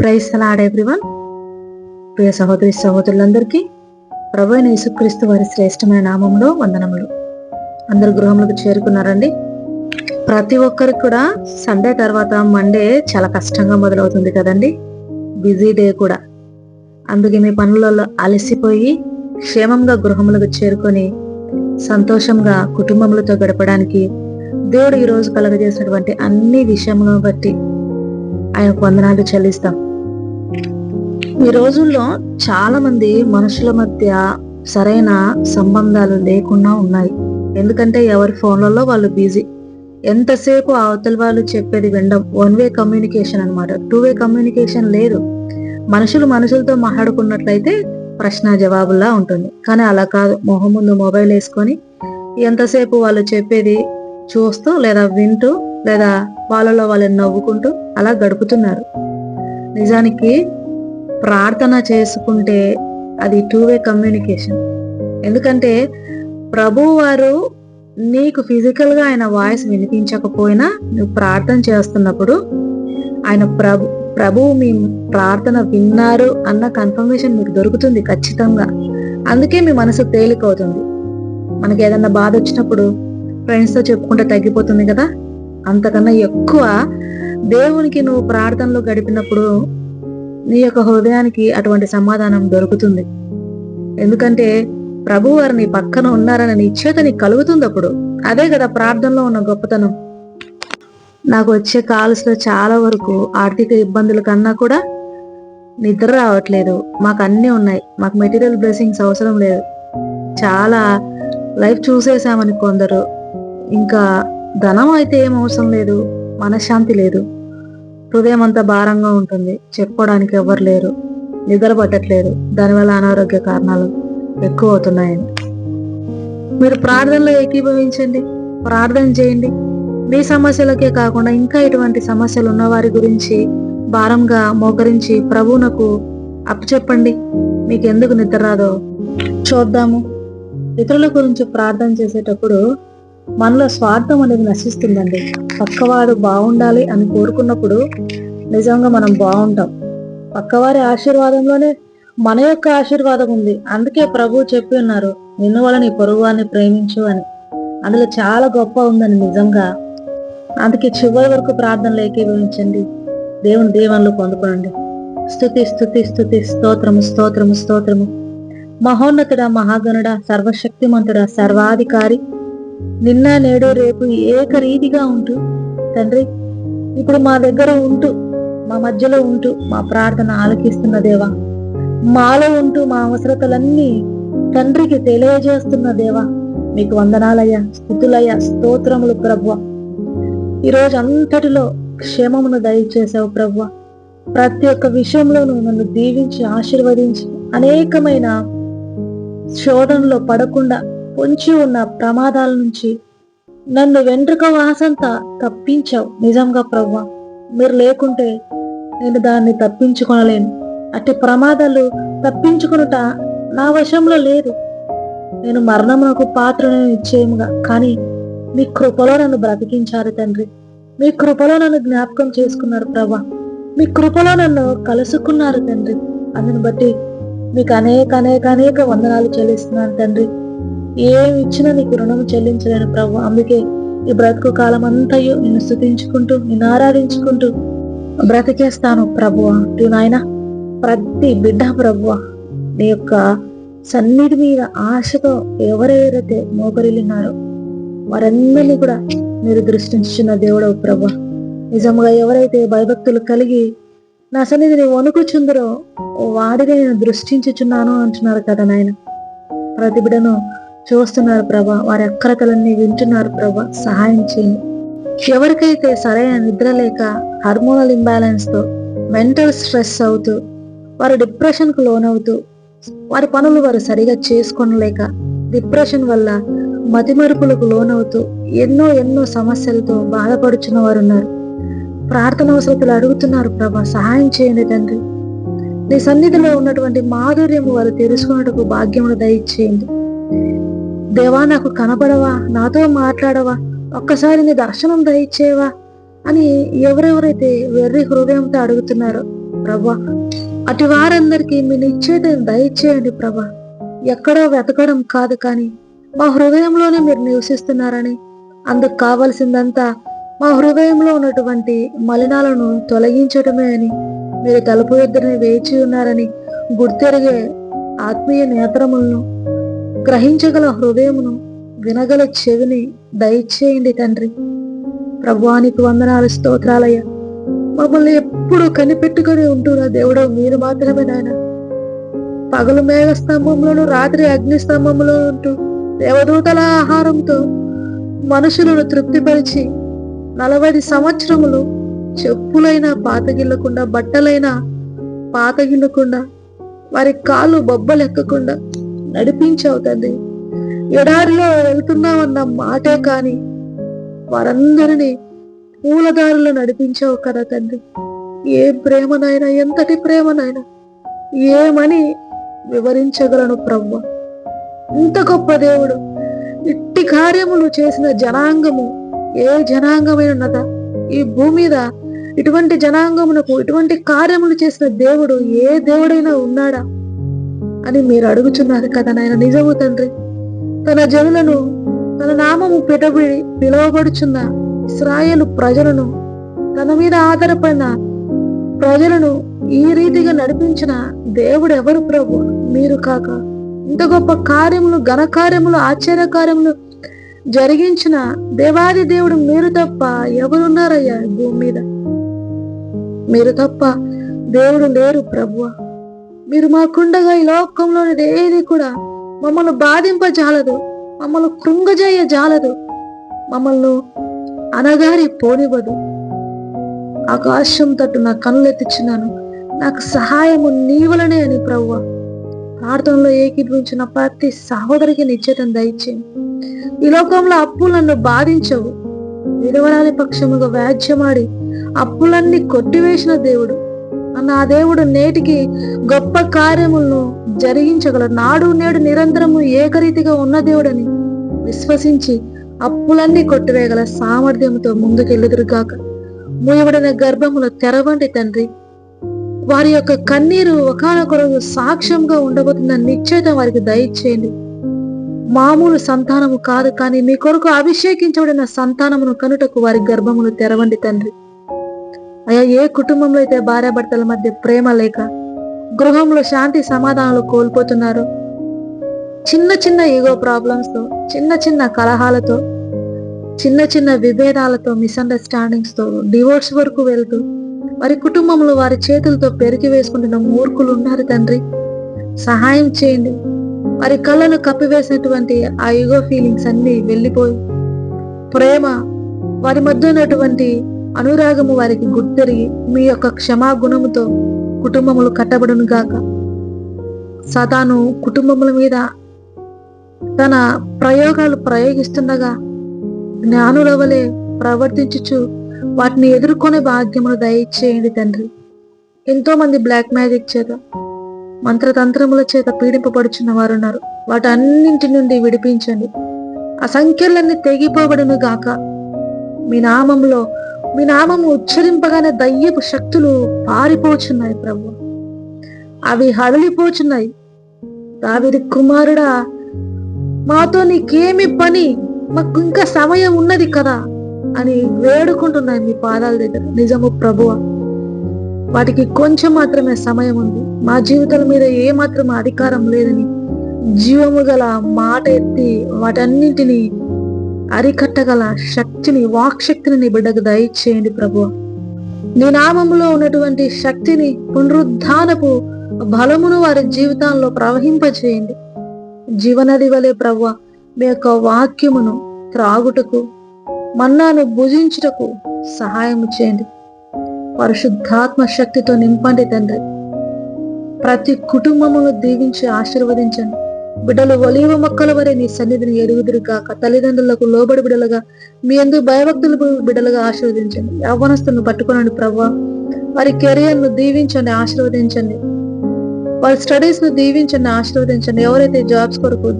Price salad everyone ప్రియ సహోదరి సహోదరులందరికీ ప్రభు అయిన యేసుక్రీస్తు వారి శ్రేష్టమైన నామంలో వందనములు. అందరు గృహంలోకి చేరుకున్నారండి. ప్రతి ఒక్కరికి కూడా సండే తర్వాత మండే చాలా కష్టంగా మొదలవుతుంది కదండి. బిజీ డే కూడా. అందుకే మీ పనులలో అలసిపోయి క్షేమంగా గృహములకు చేరుకొని సంతోషంగా కుటుంబములతో గడపడానికి దేవుడు ఈరోజు కలగజేసినటువంటి అన్ని విషయములను బట్టి ఆయనకు వందనాలు చెల్లిస్తాం. ఈ రోజుల్లో చాలా మంది మనుషుల మధ్య సరైన సంబంధాలు లేకుండా ఉన్నాయి. ఎందుకంటే ఎవరి ఫోన్లలో వాళ్ళు బిజీ. ఎంతసేపు అవతల వాళ్ళు చెప్పేది వినడం వన్ వే కమ్యూనికేషన్ అన్నమాట. టూ వే కమ్యూనికేషన్ లేదు. మనుషులు మనుషులతో మాట్లాడుకున్నట్లయితే ప్రశ్న జవాబులా ఉంటుంది. కానీ అలా కాదు. మొహం ముందు మొబైల్ వేసుకొని ఎంతసేపు వాళ్ళు చెప్పేది చూస్తూ లేదా వింటూ లేదా వాళ్ళలో వాళ్ళని నవ్వుకుంటూ అలా గడుపుతున్నారు. నిజానికి ప్రార్థన చేసుకుంటే అది టూ వే కమ్యూనికేషన్ ఎందుకంటే ప్రభు వారు నీకు ఫిజికల్గా ఆయన వాయిస్ వినిపించకపోయినా నువ్వు ప్రార్థన చేస్తున్నప్పుడు ఆయన ప్రభు ప్రభువు మీ ప్రార్థన విన్నారు అన్న కన్ఫర్మేషన్ మీకు దొరుకుతుంది ఖచ్చితంగా. అందుకే మీ మనసు తేలికవుతుంది. మనకి ఏదన్నా బాధ వచ్చినప్పుడు ఫ్రెండ్స్తో చెప్పుకుంటే తగ్గిపోతుంది కదా? అంతకన్నా ఎక్కువ దేవునికి నువ్వు ప్రార్థనలో గడిపినప్పుడు నీ యొక్క హృదయానికి అటువంటి సమాధానం దొరుకుతుంది. ఎందుకంటే ప్రభు వారు నీ పక్కన ఉన్నారని నిశ్చేత నీకు కలుగుతుంది అప్పుడు. అదే కదా ప్రార్థనలో ఉన్న గొప్పతనం. నాకు వచ్చే కాల్స్లో చాలా వరకు ఆర్థిక ఇబ్బందుల కన్నా కూడా నిద్ర రావట్లేదు. మాకు అన్నీ ఉన్నాయి. మాకు మెటీరియల్ బ్లెస్సింగ్స్ అవసరం లేదు. చాలా లైఫ్ చూసేసామని కొందరు. ఇంకా ధనం అయితే ఏం అవసరం లేదు. మనశ్శాంతి లేదు. హృదయం అంతా భారంగా ఉంటుంది. చెప్పుకోవడానికి ఎవరు లేరు. నిద్ర పట్టట్లేదు. దానివల్ల అనారోగ్య కారణాలు ఎక్కువ అవుతున్నాయని మీరు ప్రార్థనలో ఏకీభవించండి. ప్రార్థన చేయండి. మీ సమస్యలకే కాకుండా ఇంకా ఇటువంటి సమస్యలు ఉన్న వారి గురించి భారంగా మోకరించి ప్రభువునకు అప్పచెప్పండి. మీకు ఎందుకు నిద్ర రాదో చూద్దాము. ఇతరుల గురించి ప్రార్థన చేసేటప్పుడు మనలో స్వార్థం అనేది నశిస్తుందండి. పక్కవాడు బాగుండాలి అని కోరుకున్నప్పుడు నిజంగా మనం బాగుంటాం పక్కవారి ఆశీర్వాదంలోనే మన యొక్క ఆశీర్వాదం ఉంది. అందుకే ప్రభు చెప్పి ఉన్నారు నిన్ను వల్ల నీ పొరుగు అని ప్రేమించు అని. అందులో చాలా గొప్ప ఉందని నిజంగా. అందుకే చివరి వరకు ప్రార్థనలు ఏకీభవించండి. దేవుని దీవెనలు పొందుకోండి. స్థుతి స్థుతి స్థుతి స్తోత్రము స్తోత్రము స్తోత్రము. మహోన్నతుడ మహాగణుడ సర్వశక్తిమంతుడ సర్వాధికారి. నిన్న నేడు రేపు ఏకరీతిగా ఉంటూ తండ్రి ఇప్పుడు మా దగ్గర ఉంటూ మా మధ్యలో ఉంటూ మా ప్రార్థన ఆలకిస్తున్న దేవా మాలో ఉంటూ మా అవసరతలన్నీ తండ్రికి తెలియజేస్తున్న దేవా మీకు వందనాలయ్యా స్థుతులయ్యా స్తోత్రములు ప్రభు ఈరోజు అంతటిలో క్షేమమును దయచేసావు ప్రభు ప్రతి ఒక్క విషయంలోనూ నన్ను దీవించి ఆశీర్వదించి అనేకమైన శోధనలో పడకుండా పొంచి ఉన్న ప్రమాదాల నుంచి నన్ను వెంట్రుక వాసంతా తప్పించావు నిజంగా ప్రవ్వ. మీరు లేకుంటే నేను దాన్ని తప్పించుకొనలేను. అట్టి ప్రమాదాలు తప్పించుకునుట నా వశంలో లేదు. నేను మరణమునకు పాత్రను నిశ్చయముగా కానీ మీ కృపలో నన్ను బ్రతికించారు తండ్రి. మీ కృపలో నన్ను జ్ఞాపకం చేసుకున్నారు ప్రభా మీ కృపలో నన్ను కలుసుకున్నారు తండ్రి. అందుని బట్టి మీకు అనేక అనేక అనేక వందనాలు చెల్లిస్తున్నాను తండ్రి. ఏమి ఇచ్చినా నీకు రుణం చెల్లించలేను ప్రభు. అందుకే ఈ బ్రతుకు కాలం అంతయు నిన్ను స్థుతించుకుంటూ నిన్ను ఆరాధించుకుంటూ బ్రతికేస్తాను ప్రభువ నాయన ప్రతి బిడ్డ ప్రభువ నీ యొక్క సన్నిధి మీద ఆశతో ఎవరెవరైతే మోకరిల్లినారో వారందరినీ కూడా మీరు దృష్టించున్న దేవుడవు ప్రభు. నిజంగా ఎవరైతే భయభక్తులు కలిగి నా సన్నిధిని వణుకుచుందరో వాడిని నేను దృష్టించుచున్నాను అంటున్నారు కదా నాయన. ప్రతి బిడను చూస్తున్నారు ప్రభా. వారి అక్కరతలన్నీ వింటున్నారు ప్రభా. సహాయం చేయండి. ఎవరికైతే సరైన నిద్ర లేక హార్మోనల్ ఇంబ్యాలెన్స్తో మెంటల్ స్ట్రెస్ అవుతూ వారు డిప్రెషన్కు లోనవుతూ వారి పనులు వారు సరిగా చేసుకోనలేక డిప్రెషన్ వల్ల మతిమరుపులకు లోనవుతూ ఎన్నో ఎన్నో సమస్యలతో బాధపడుచున్న వారు ఉన్నారు ప్రార్థన వసతులు అడుగుతున్నారు ప్రభా. సహాయం చేయండి తండ్రి. నీ సన్నిధిలో ఉన్నటువంటి మాధుర్యము వారు తెలుసుకున్నట్టుకు భాగ్యమును దయచేయండి. దేవా నాకు కనబడవా నాతో మాట్లాడవా ఒక్కసారి నీ దర్శనం దయచేవా అని ఎవరెవరైతే వెర్రి హృదయంతో అడుగుతున్నారో ప్రభా అటు వారందరికీ మీ నిశ్చేతను దయచేయండి ప్రభా ఎక్కడో వెతకడం కాదు కానీ మా హృదయంలోనే మీరు నివసిస్తున్నారని అందుకు కావలసిందంతా మా హృదయంలో ఉన్నటువంటి మలినాలను తొలగించడమే అని మీరు తలుపు ఇద్దరిని వేచి ఉన్నారని గుర్తెరిగే ఆత్మీయ నేత్రములను గ్రహించగల హృదయమును వినగల చెవిని దయచేయండి తండ్రి. ప్రభువానికి వందనాలు స్తోత్రాలయ్య. మమ్మల్ని ఎప్పుడు కనిపెట్టుకొని ఉంటున్నా దేవుడు మీరు మాత్రమే నాయన. పగలు మేఘ స్తంభంలోను రాత్రి అగ్ని స్తంభంలో ఉంటూ దేవదూతల ఆహారంతో మనుషులను తృప్తిపరిచి నలభై సంవత్సరములు చెప్పులైనా పాతగిల్లకుండా బట్టలైనా పాతగిల్లకుండా వారి కాళ్ళు బొబ్బలెక్కకుండా నడిపించావు తండ్రి ఎడారిలో వెళ్తున్నామన్న మాటే కాని వారందరినీ పూలదారులు నడిపించావు కదా తండ్రి ఏ ప్రేమనైనా ఎంతటి ప్రేమనైనా ఏమని వివరించగలను ప్రవ్వ? ఇంత గొప్ప దేవుడు ఇట్టి కార్యములు చేసిన జనాంగము ఏ జనాంగమైనదా? ఈ భూమి మీద ఇటువంటి జనాంగమునకు ఇటువంటి కార్యములు చేసిన దేవుడు ఏ దేవుడైనా ఉన్నాడా? అని మీరు అడుగుచున్నారు కదా నాయన నిజము తండ్రి? తన జనులను తన నామము పిటబడి పిలువబడుచున్న ఇస్రాయేలు ప్రజలను తన మీద ఆధారపడిన ప్రజలను ఈ రీతిగా నడిపించిన దేవుడు ఎవరు ప్రభు? మీరు కాక. ఇంత గొప్ప కార్యములు ఘన కార్యములు ఆశ్చర్య కార్యములు జరిగించిన దేవాది దేవుడు మీరు తప్ప ఎవరున్నారయ్యా భూమి మీద? మీరు తప్ప దేవుడు లేరు ప్రభువ. మీరు మాకుండగా ఈ లోకంలోనిది ఏది కూడా మమ్మల్ని బాధింప జాలదు మమ్మల్ని కృంగజేయ జాలదు మమ్మల్ని అనగారి పోనివ్వదు. ఆకాశం తట్టు నా కనులెత్తిచ్చినాను నాకు సహాయము నీవలనే అని ప్రవ్వ. ప్రార్థనలో ఏకీభవించిన ప్రతి సహోదరికి నిశ్చేతం దయచేయండి ఈ లోకంలో అప్పులు నన్ను బాధించవు. విడవరాలి పక్షముగా వ్యాజ్యమాడి అప్పులన్నీ కొట్టివేసిన దేవుడు. నా దేవుడు నేటికి గొప్ప కార్యములను జరిగించగల నాడు నేడు నిరంతరము ఏకరీతిగా ఉన్న దేవుడని విశ్వసించి అప్పులన్నీ కొట్టివేయగల సామర్థ్యంతో ముందుకెళ్ళుదురుగాక మూయబడిన గర్భముల తెరవండి తండ్రి వారి యొక్క కన్నీరు ఒకనొక రోజు సాక్ష్యంగా ఉండబోతున్న నిశ్చేత వారికి దయచేయండి. మామూలు సంతానము కాదు కానీ మీ కొరకు అభిషేకించబడిన సంతానమును కనుటకు వారి గర్భమును తెరవండి తండ్రి. అయ్యా ఏ కుటుంబంలో అయితే భార్యాభర్తల మధ్య ప్రేమ లేక గృహంలో శాంతి సమాధానాలు కోల్పోతున్నారు? చిన్న చిన్న ఈగో ప్రాబ్లమ్స్తో చిన్న చిన్న కలహాలతో చిన్న చిన్న విభేదాలతో మిస్అండర్స్టాండింగ్స్తో డివోర్స్ వరకు వెళ్తూ వారి కుటుంబంలో వారి చేతులతో పెరిగి వేసుకుంటున్న మూర్ఖులు ఉన్నారు తండ్రి. సహాయం చేయండి. వారి కళ్ళను కప్పివేసినటువంటి ఆ ఈగో ఫీలింగ్స్ అన్ని వెళ్ళిపోయి ప్రేమ వారి మధ్య ఉన్నటువంటి అనురాగము వారికి గుర్తెరిగి మీ యొక్క క్షమాగుణముతో కుటుంబములు కట్టబడును గాక. సతాను కుటుంబముల మీద తన ప్రయోగాలు ప్రయోగిస్తుండగా జ్ఞానుల వలె ప్రవర్తించుచు వాటిని ఎదుర్కొనే భాగ్యమును దయచేయండి తండ్రి. ఎంతో మంది బ్లాక్ మ్యాజిక్ చేత మంత్రతంత్రముల చేత పీడింపబడుచున్న వారు ఉన్నారు వాటన్నింటి నుండి విడిపించండి. ఆ సంఖ్యలన్నీ తెగిపోబడును గాక. మీ నామంలో మీ నామము ఉచ్చరింపగానే దయ్యపు శక్తులు పారిపోచున్నాయి ప్రభు. అవి హడలిపోచున్నాయి. దావిది కుమారుడా మాతో నీకేమి పని? మాకు ఇంకా సమయం ఉన్నది కదా అని వేడుకుంటున్నాయి మీ పాదాల దగ్గర. నిజము ప్రభువ వాటికి కొంచెం మాత్రమే సమయం ఉంది. మా జీవితాల మీద ఏ మాత్రం అధికారం లేదని జీవము గల మాట ఎత్తి వాటన్నింటినీ అరికట్టగల శక్తిని వాక్శక్తిని నీ బిడ్డకు దయచేయండి ప్రభు నీ నామంలో ఉన్నటువంటి శక్తిని పునరుద్ధానపు బలమును వారి జీవితాల్లో ప్రవహింపచేయండి జీవనది వలె ప్రభు మీ యొక్క వాక్యమును త్రాగుటకు మన్నాను భుజించుటకు సహాయం చేయండి. పరిశుద్ధాత్మ శక్తితో నింపండి తండ్రి. ప్రతి కుటుంబమును దీవించి ఆశీర్వదించండి. బిడ్డలు ఒలివ మొక్కల వరే నీ సన్నిధిని ఎరుగుదురు కాక తల్లిదండ్రులకు లోబడి బిడలుగా మీ ఎందుకు భయభక్తులు బిడలుగా ఆశీర్వదించండి. యవ్వనస్తులను పట్టుకోనండి ప్రభా. వారి కెరియర్ను దీవించండి ఆశీర్వదించండి. వారి స్టడీస్ను దీవించండి ఆశీర్వదించండి. ఎవరైతే జాబ్స్ కొరకు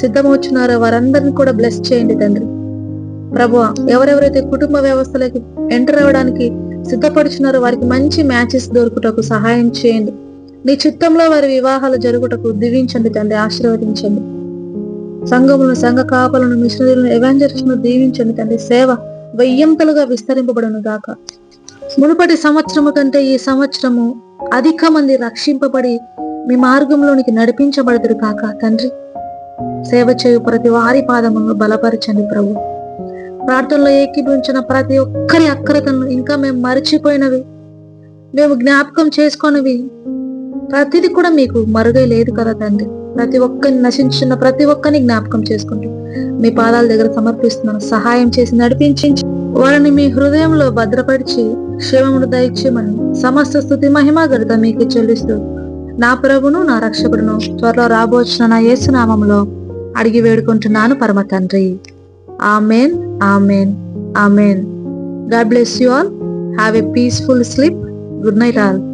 సిద్ధమవుతున్నారో వారందరిని కూడా బ్లెస్ చేయండి తండ్రి. ప్రభు ఎవరెవరైతే కుటుంబ వ్యవస్థలోకి ఎంటర్ అవ్వడానికి సిద్ధపడుచున్నారో వారికి మంచి మ్యాచెస్ దొరుకుటకు సహాయం చేయండి. నీ చిత్తంలో వారి వివాహాలు జరుగుటకు దీవించండి తండ్రి ఆశీర్వదించండి. సంఘములను సంఘ కాపలను మిషనరీలను ఎవాంజలిస్టును దీవించండి తండ్రి. సేవ వెయ్యంతలుగా విస్తరింపబడును గాక. మునుపటి సంవత్సరము కంటే ఈ సంవత్సరము అధిక మంది రక్షింపబడి మీ మార్గంలోనికి నడిపించబడదురు కాక తండ్రి. సేవ చేయు ప్రతి వారి పాదములను బలపరచండి ప్రభు. ప్రార్థనలో ఏకీభించిన ప్రతి ఒక్కరి అక్రతను ఇంకా మేము మర్చిపోయినవి. మేము జ్ఞాపకం చేసుకున్నవి ప్రతిది కూడా మీకు మరుగై లేదు కదా తండ్రి. ప్రతి ఒక్కరిని నశించిన ప్రతి ఒక్కరిని జ్ఞాపకం చేసుకుంటూ మీ పాదాల దగ్గర సమర్పిస్తున్నాను. సహాయం చేసి నడిపించి వారిని మీ హృదయంలో భద్రపరిచి క్షేమమును దయచేయమని సమస్త స్థుతి మహిమ గరిత మీకు చెల్లిస్తూ నా ప్రభును నా రక్షకుడును త్వరలో రాబోచిన నా యేసునామంలో అడిగి వేడుకుంటున్నాను పరమ తండ్రి. Amen amen amen. God bless you all. Have a peaceful sleep. Good night all.